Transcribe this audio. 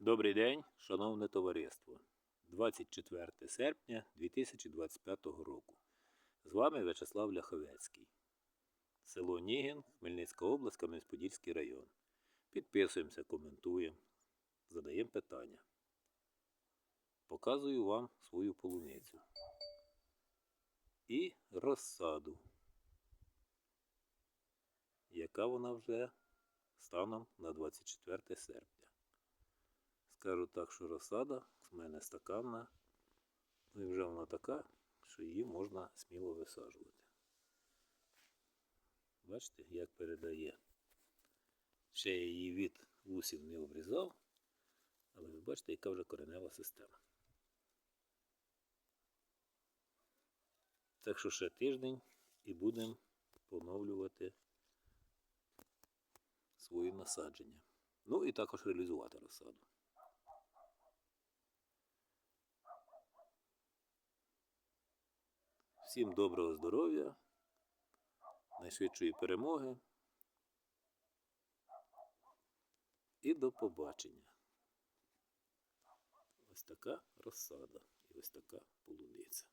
Добрий день, шановне товариство. 24 серпня 2025 року. З вами В'ячеслав Ляховецький. Село Нігін, Хмельницька область, Кам'янець-Подільський район. Підписуємося, коментуємо, задаємо питання. Показую вам свою полуницю. І розсаду. Яка вона вже станом на 24 серпня. Скажу так, що розсада в мене стаканна, ну і вже вона така, що її можна сміло висаджувати. Бачите, як передає. Ще я її від вусів не обрізав, але ви бачите, яка вже коренева система. Так що ще тиждень і будемо поновлювати свої насадження. Ну і також реалізувати розсаду. Всім доброго здоров'я, найшвидшої перемоги і до побачення. Ось така розсада і ось така полуниця.